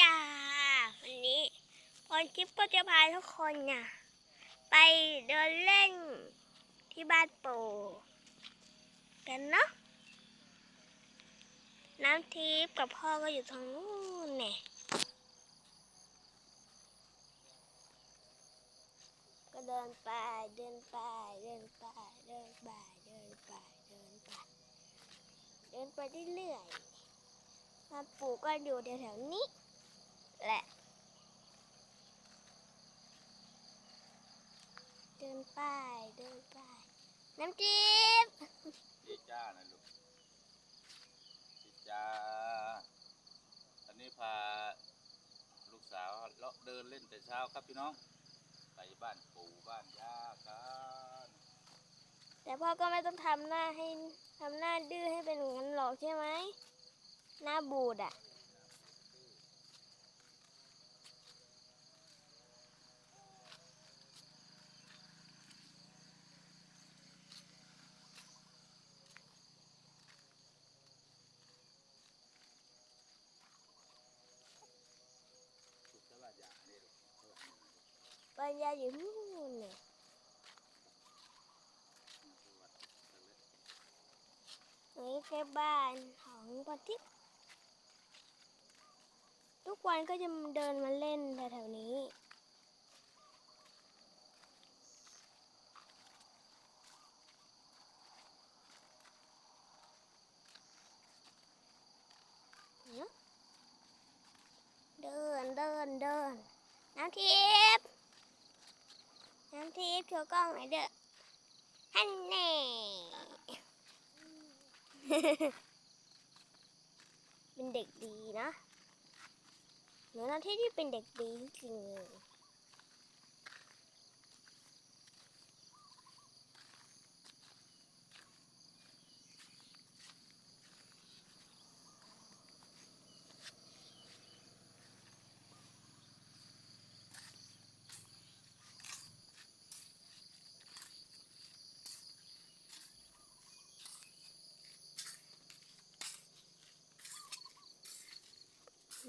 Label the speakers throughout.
Speaker 1: จ้าวันนี้พรทิพย์ก็จะพาทุกคนน่ะไปเดินเล่นที่บ้านปู่กันเนาะน้ำทิพย์กับพ่อก็อยู่ทางนู้นเนี่ยก็เดินไปเดินไปเดินไปเดินไปเดินไปเดินไปเดินไปเรื่อยๆบ้านปู่ก็อยู่แถวๆนี้ แหละเดินไปเดินไปน้ำทิพย์
Speaker 2: จีจ้านะลูกจีจ้าอันนี้พาลูกสาวเลาะเดินเล่นแต่เช้าครับพี่น้อง ไปบ้านปู่บ้านย่ากัน
Speaker 1: แต่พ่อก็ไม่ต้องทำหน้าให้ทำหน้าดื้อให้เป็นอย่างนั้นหรอกใช่ไหมหน้าบูดอะ
Speaker 2: ลูกสวัสดีนี่ลูกสวัสดี
Speaker 1: ปัญญาอยู่นู่นเนี่ยนี่แค่บ้านของปอทิพย์ทุกวันก็จะเดินมาเล่นแถวๆนี้เดินเดินเดินน้ำทิพย์น้ำทิพย์ โชว์กล้องหน่อยเด้อฮันแน่เป็นเด็กดีนะหนูน้ำทิพย์ที่เป็นเด็กดีจริงเลย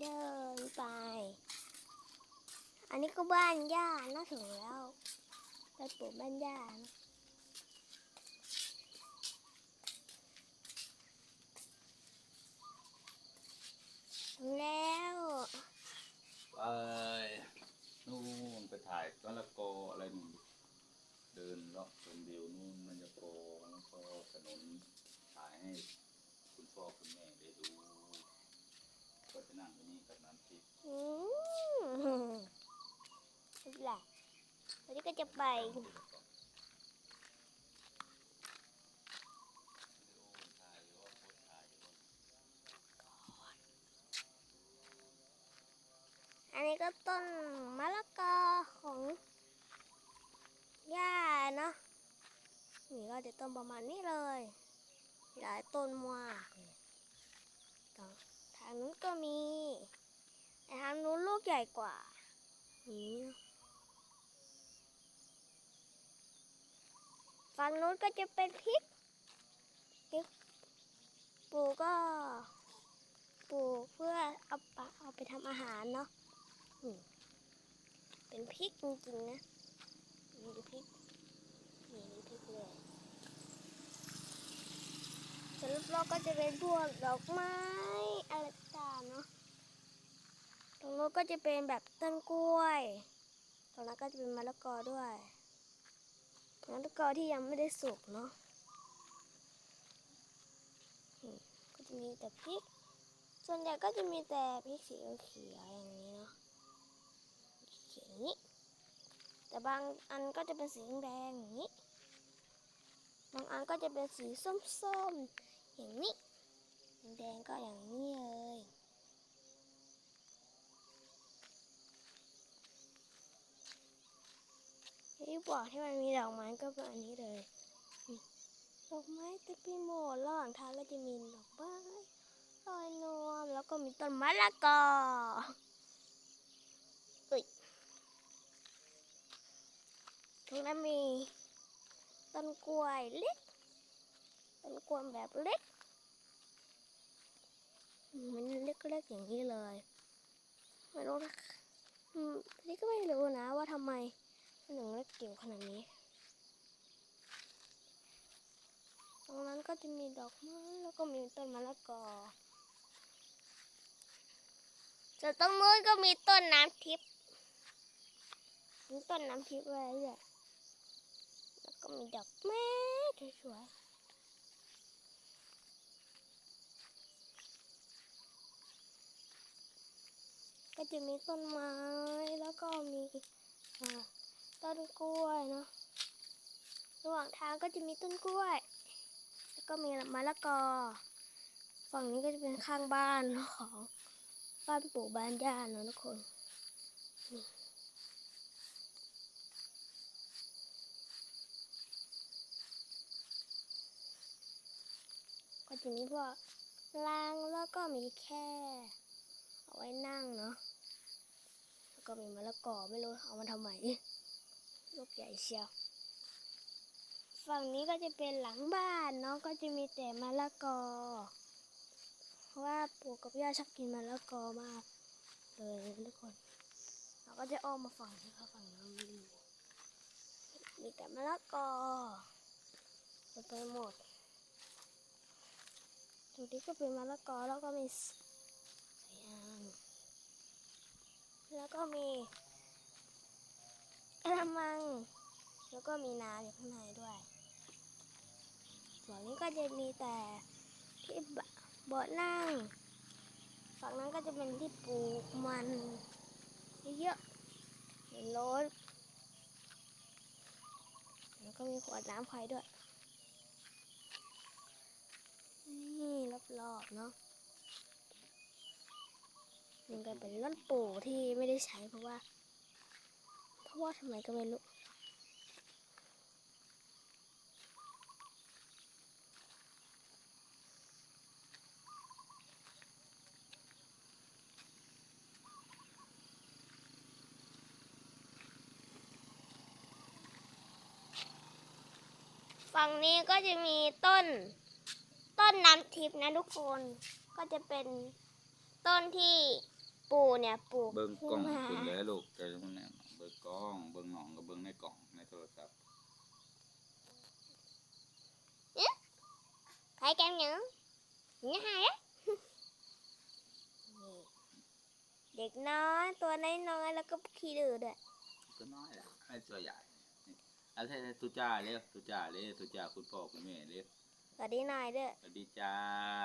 Speaker 1: เดินไป อันนี้ก็บ้านย่าน่าถึงแล้ว ไปปลูกบ้านย่านะถึงแล้ว
Speaker 2: ไปนู่นไปถ่ายต้นละโกอะไรนู่นเดินเลาะชมวิวนู่นมันจะโกแล้วก็ถนนถ่ายให้คุณพ่อคุณแม่ได้ดู ก็จะนั่งที่นี่กับน้ำทิพย์
Speaker 1: อืมแหละวันนี้ก็จะไป อันนี้ก็ต้นมะละกอของย่าเนาะนี่ก็จะต้นประมาณนี้เลย หลายต้นมากเลยต่อางนู้นก็มี แต่ทางนู้นลูกใหญ่กว่า นี่ฝั่งนู้นก็จะเป็นพริกพริกปลูกก็ปลูกเพื่อเอาไปเอาไปทำอาหารเนาะเป็นพริกจริงๆนะนี่ดูพริกนี่ดูพริกเลย ส่วนรอบๆก็จะเป็นพวกดอกไม้อะไรต่างเนาะตรงนู้นก็จะเป็นแบบต้นกล้วย ตรงนั้นก็จะเป็นมะละกอด้วยมะละกอที่ยังไม่ได้สุกเนาะก็จะมีแต่พริก ส่วนใหญ่ก็จะมีแต่พริกสีเขียวอย่างนี้เนาะเขียวนี้ แต่บางอันก็จะเป็นสีแดงอย่างนี้ บางอันก็จะเป็นสีส้มๆ อย่างนี้แดงก็อย่างนี้เลยที่บอกที่มันมีดอกไม้ก็เป็นอันนี้เลยดอกไม้เต็มไปหมดระหว่างทางก็จะมีดอกไม้ลอยนวลแล้วก็มีต้นมะละกออุ้ยตรงนั้นมีต้นกล้วยเล็ก ต้นกล้วยแบบเล็กอืมมันเล็กๆอย่างนี้เลยไม่รู้นะอืมนี่ก็ไม่รู้นะว่าทำไมมันถึงเล็กจิ๋วขนาดนี้ ตรงนั้นก็จะมีดอกไม้แล้วก็มีต้นมะละกอส่วนตรงนู้นก็มีต้นน้ำทิพย์มีต้นน้ำทิพย์ไว้ด้วยแล้วก็มีดอกไม้สวยๆ ก็จะมีต้นไม้แล้วก็มีต้นกล้วยเนาะระหว่างทางก็จะมีต้นกล้วย แล้วก็มีมะละกอ ฝั่งนี้ก็จะเป็นข้างบ้านของบ้านปู่บ้านย่าเนอะทุกคนก็จะมีพวกรางแล้วก็มีแค่ เอาไว้นั่งเนาะแล้วก็มีมะละกอไม่รู้เอามาทำไมลูกใหญ่เชียวฝั่งนี้ก็จะเป็นหลังบ้านเนาะก็จะมีแต่มะละกอ เพราะว่าปู่กับย่าชอบกินมะละกอมากเลยทุกคน เราก็จะอ้อมมาฝั่งนี้ค่ะฝั่งนั้นมีมีแต่มะละกอไปหมดตรงนี้ก็เป็นมะละกอแล้วก็มีสายยาง แล้วก็มีกระมัง แล้วก็มีน้ำอยู่ข้างในด้วยส่วนนี้ก็จะมีแต่ที่เบาะนั่ง ฝั่งนั้นก็จะเป็นที่ปลูกมันเยอะๆมีรถแล้วก็มีขวดน้ำไฟด้วย นี่รอบๆเนาะ นี่ก็เป็นรถปู่ที่ไม่ได้ใช้เพราะว่า เพราะว่าทำไมก็ไม่รู้ฝั่งนี้ก็จะมีต้น ต้นน้ำทิพย์นะทุกคน ก็จะเป็นต้นที่ ปู่เนี่ยปลูก
Speaker 2: เบิ่งกล้อง
Speaker 1: ขึ้นมา
Speaker 2: คุณเลยลูกใจมันแน่เบิ่งกล้อง เบิ่งหนองกับเบิ่งในกล่องในโทรศัพท์
Speaker 1: ใครแกมยังนี่หายแล้วนี่เด็กน้อยตัวน้อยๆแล้วก็ขี้ดื้อด้วย
Speaker 2: ก็น้อยแหละไม่ตัวใหญ่นี่อันนี้ตุจ้าเร็วตุจ้าเร็วตุจ้าคุณพ่อคุณแม่เร็ว
Speaker 1: สวัสดีหน่อยเด้อ
Speaker 2: สวัสดีจ้า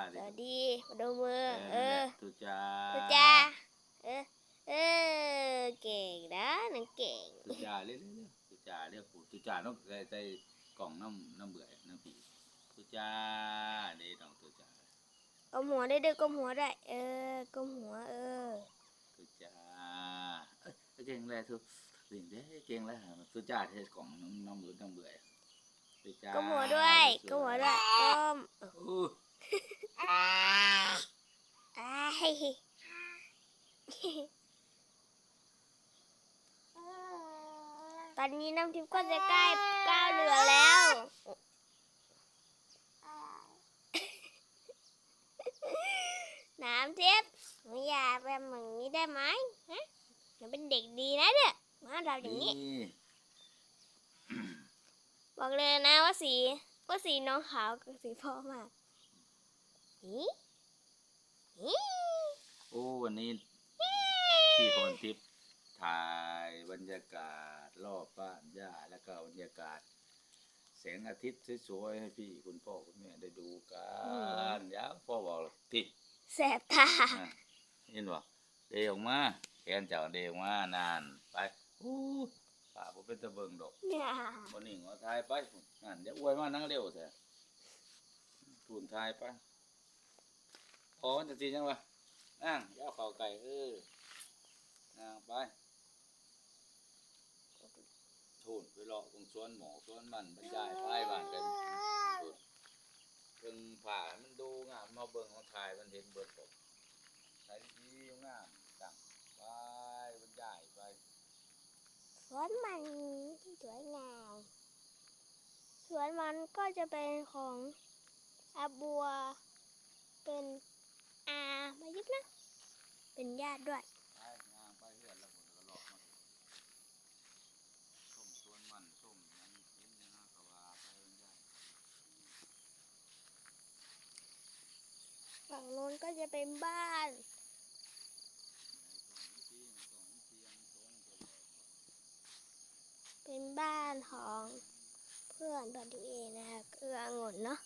Speaker 1: ส
Speaker 2: เร็ว
Speaker 1: วัสดีมาดูมือเออ
Speaker 2: ตุจ้า
Speaker 1: ตุจ้าเออ เออ เก่งนะหนังเก่ง
Speaker 2: ตุจ้า เร็วเร็วเร็วตุจ้าเร็วตุจ้าต้องใส่ใส่กล่องน้ำน้ำเบื่อน้ำผีตุจ้าเด้น้องตุจ้า
Speaker 1: ก้มหัวได้ด้วยก้มหัวได้ เออก้มหัว เออ
Speaker 2: ตุจ้าเอ้ยเก่งเลยทุกสิ่งเด้เก่งเลยตุจ้าเทกล่องน้ำน้ำเบื่อน้ำเบื่อตุจ้า
Speaker 1: ก้มหัวด้วยก้มหัวด้วยก้ม
Speaker 2: อู้
Speaker 1: อ้ายต อนนี้น้ำทิพย์ก็จะใกล้ก้าวเรือแล้วน้ำทิพย์หนูอย่าเป็นแบบนี้ได้ไหมฮะหนูเป็นเด็กดีนะเนี่ยมาเราอย่างนี้
Speaker 2: นี่
Speaker 1: บอกเลยนะว่าสีว่าสีน้องขาวกับสีพ่อมากอีอี
Speaker 2: โอ้วันนี้พี่พรทิพย์ถ่ายบรรยากาศ รอบบ้านย่าแล้วก็บรรยากาศ แสงอาทิตย์สวยๆให้พี่คุณพ่อคุณแม่ได้ดูกันยาวพ่อบอกเลยที่
Speaker 1: แสบตา
Speaker 2: อะเห็นบ่เดออกมาแขนเจ้าเดออกมานานไปอู้ป่าบ่เป็นตะเบิงดอก
Speaker 1: เนี่ย
Speaker 2: บ่นิ่งเอาทายไปนั่นอย่าอวยมานั่งเร็วแท้ทูนทายไปพอมันจะสิจังวะนั่งอย่าเอาเข้าไก่เออนั่งไป ทูนไปรอตรงสวนหมอสวนมันบรรยายไปบ้านกันเบิ่งผ่ามันดูงามมาเบิ่งของทายมันเห็นเบิดตกใช้ดีงามจังไปบรรยายไป
Speaker 1: สวนมันที่สวยงามสวนมันก็จะเป็นของอาบัว เป็นอามายุบนะ เป็นญาติด้วย
Speaker 2: ไปงาม
Speaker 1: ฝั่งโน้นก็จะเป็นบ้าน เป็นบ้านของเพื่อนบัดดีเอนะคะคือองุ่นเนาะ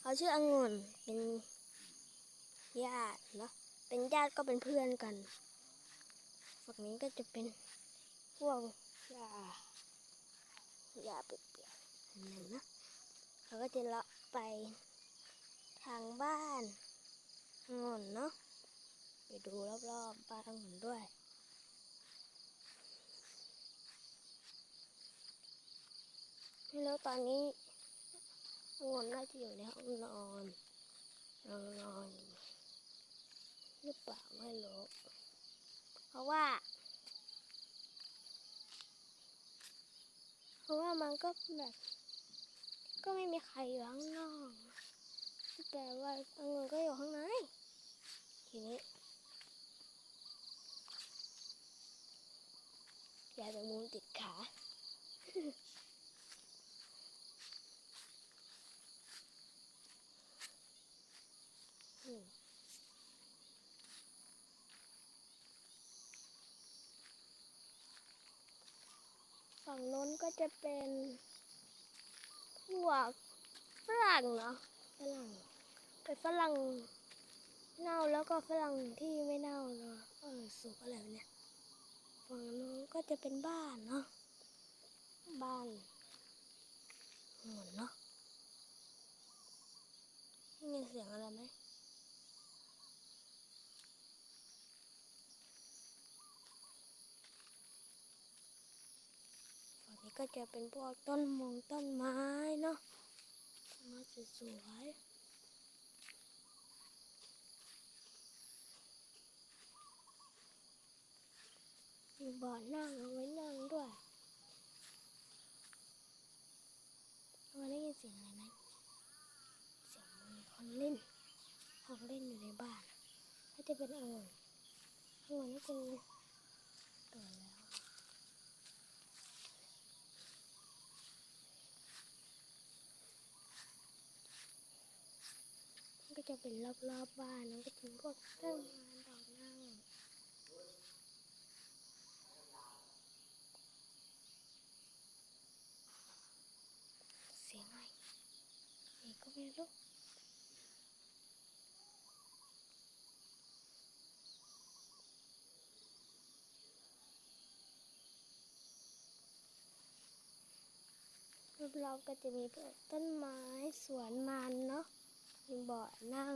Speaker 1: เขาชื่อองุ่นเป็นญาติเนาะเป็นญาติก็เป็นเพื่อนกัน ฝั่งนี้ก็จะเป็นพวกยายาเปียกๆอันนั้นนะเขาก็จะเลาะไปทางบ้าน งุ่นเนาะไปดูรอบๆบ้านองุ่นด้วยไม่รู้ตอนนี้งุ่นน่าจะอยู่ในห้องนอนนอนนอนหรือเปล่าไม่รู้เพราะว่า เพราะว่ามันก็แบบ ก็ไม่มีใครอยู่ข้างนอก แต่ว่าองุ่นก็อยู่ข้างในทีนี้ยายแตงมุมติดขา อืมฝั่งโน้นก็จะเป็นพวกฝรั่งเนาะ ฝรั่งเป็นฝรั่งเน่าแล้วก็ฝรั่งที่ไม่เน่าเนาะเออสุกอะไรเนี่ยฝั่งโน้นก็จะเป็นบ้านเนาะบ้านหมุนเนาะได้ยินเสียงอะไรไหมฝั่งนี้ก็จะเป็นพวกต้นมงต้นไม้เนาะ ต้นไม้สวยมีบ่อนั่งเอาไว้นั่งด้วยวันได้ยินเสียงอะไรไหมเสียงมีคนเล่นของเล่นอยู่ในบ้านก็จะเป็นองุ่นองุ่นน่าจะมีตัวแล้วมันก็ จะเป็นรอบๆบบ้านแล้วก็จะเป็นพวกต้นไม้ดอกนั่งเสียงอะไรเอกก็ไม่รู้รอบๆก็จะมีต้นไม้สวนมันเนาะ นั่ง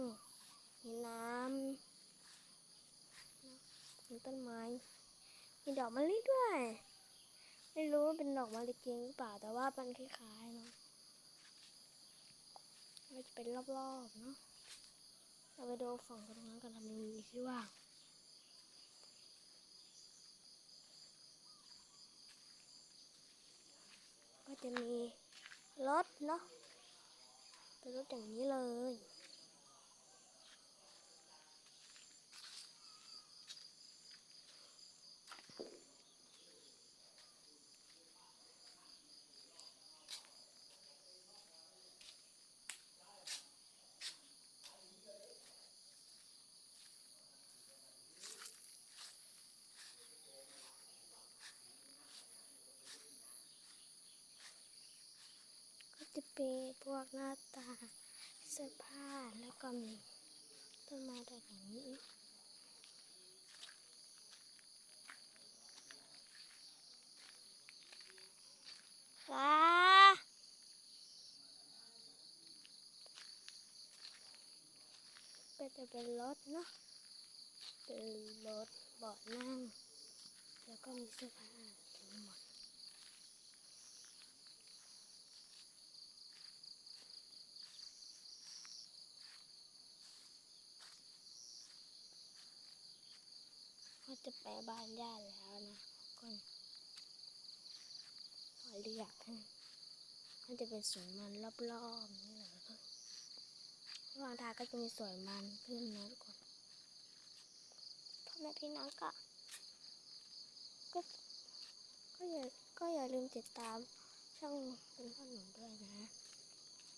Speaker 1: มีน้ำมีต้นไม้ มีดอกมะลิด้วย ไม่รู้ว่าเป็นดอกมะลิจริงหรือเปล่า แต่ว่ามันคล้ายๆเนาะมันจะเป็นรอบๆเนาะ เราไปดูฝั่งตรงนั้นกันทำยังมีที่ว่างก็จะมีรถเนาะเป็นรถอย่างนี้เลย ก็จะเป็นพวกหน้าตาเสื้อผ้าแล้วก็มีต้นไม้ดอกอย่างนี้ว้าก็จะเป็นรถเนาะเป็นรถเบาะนั่งแล้วก็มีเสื้อผ้าเต็มหมด ก็จะ ไปบ้านญาติแล้วนะก่อนขอเรียกมันจะเป็นสวนมันรอบๆนี่แหละกคนระหว่างทางก็จะมีสวนมันขึ้นนะทุกคนพ่อแม่พี่น้องก็ ก็ก็อย่าก็อย่าลืมติดตามช่องเป็นพ่อหนุ่มด้วยนะ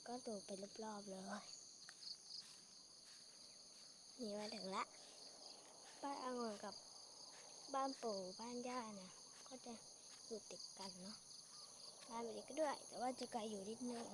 Speaker 1: ก็ดูไปรอบๆเลยนี่มาถึงละบ้านอางวนกับ บ้านปู่บ้านย่าเนี่ยก็จะอยู่ติดกันเนาะบ้านแบบนี้ก็ด้วย แต่ว่าจะไกลอยู่นิดนึง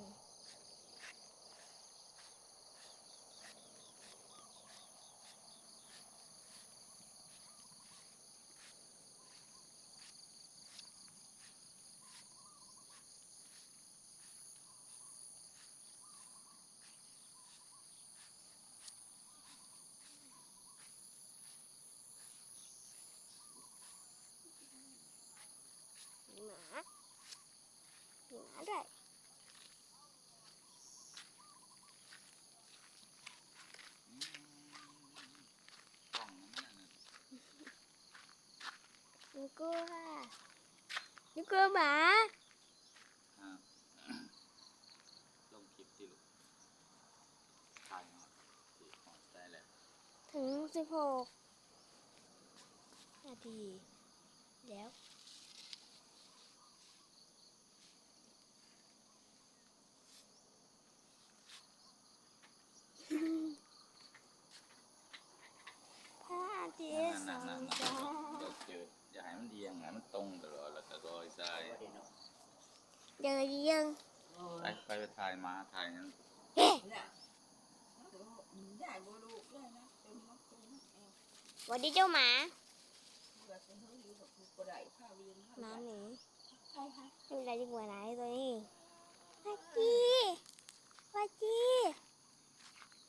Speaker 1: มีหมามีหมาด้วย
Speaker 2: อืมกล่องนั่นน่ะ
Speaker 1: หนูกลัวหนูกลัวหมา
Speaker 2: อ่าลงคลิปที่ลูกถ่ายมาที่หอดได้แหละ
Speaker 1: ถึงสิบหกนาทีแล้วพระอาทิตย์ส่องจา
Speaker 2: เดี๋ยวเจอ อย่าให้มันเอียงให้มันตรงตลอดแล้วก็รอยทราย
Speaker 1: เดินยัง
Speaker 2: ไปไปไปถ่ายมาถ่ายนั้น
Speaker 1: เฮ้
Speaker 3: ได้บ่ลูกได้นะเป็นมักเป็นมักเอง
Speaker 1: สวัสดีเจ้าหมา
Speaker 3: เบื่อเป็นเฮ้ยอยู่กับกูก็ได้ข้าวเรียน
Speaker 1: หมาหนี
Speaker 3: ใช่ค่ะ
Speaker 1: ไม่เป็นไรดีกว่าไหนตัวนี้วัดจีวัดจี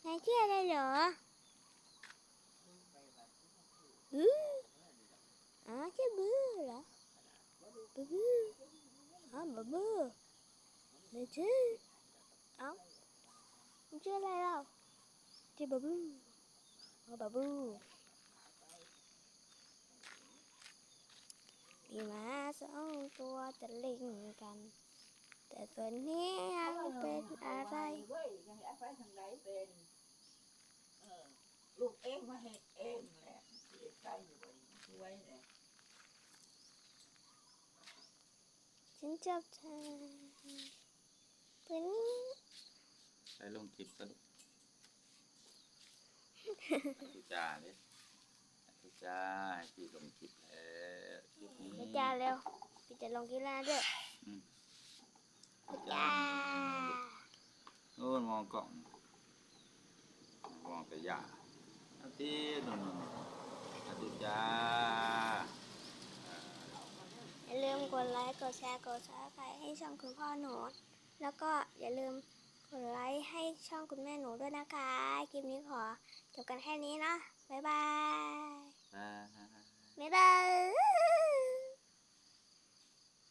Speaker 1: นายชื่ออะไรเหรออือ อ๋อชื่อบื้อเหรอบื้อบื้ออ๋อบื้อบื้อไม่ชื่อเอ้าชื่ออะไรเราชื่อบื้อออ๋อบื้อบื้อมีม้าสองตัวจะล่นกัน แต่ตัวนี้ยังเป็นอะไร
Speaker 3: ไเออลูกเองมาเฮ็ดเองแหละเสียใจอยู่บ่ช่วยแหละ
Speaker 1: ฉันชอบเธอตัวนี้
Speaker 2: ไปลงคลิปกันทุจ้าเลยทุจ้าให้พี่ลงคลิปแล้วคลิปนี้
Speaker 1: พี่จ้าเร็วพี่จะลงกีฬาด้วย
Speaker 2: อืม
Speaker 1: พี่
Speaker 2: จ้า
Speaker 1: จ้า
Speaker 2: โน่นมองกล่องมองแต่ยาอาทิตย์นู่นๆอาทิตย์จ้า
Speaker 1: อย่าลืมกดไลค์ กดแชร์ กดซับสไคร์ให้ช่องคุณพ่อหนู แล้วก็อย่าลืมกดไลค์ให้ช่องคุณแม่หนูด้วยนะคะ คลิปนี้ขอจบกันแค่นี้นะบ๊ายบาย บ๊ายบาย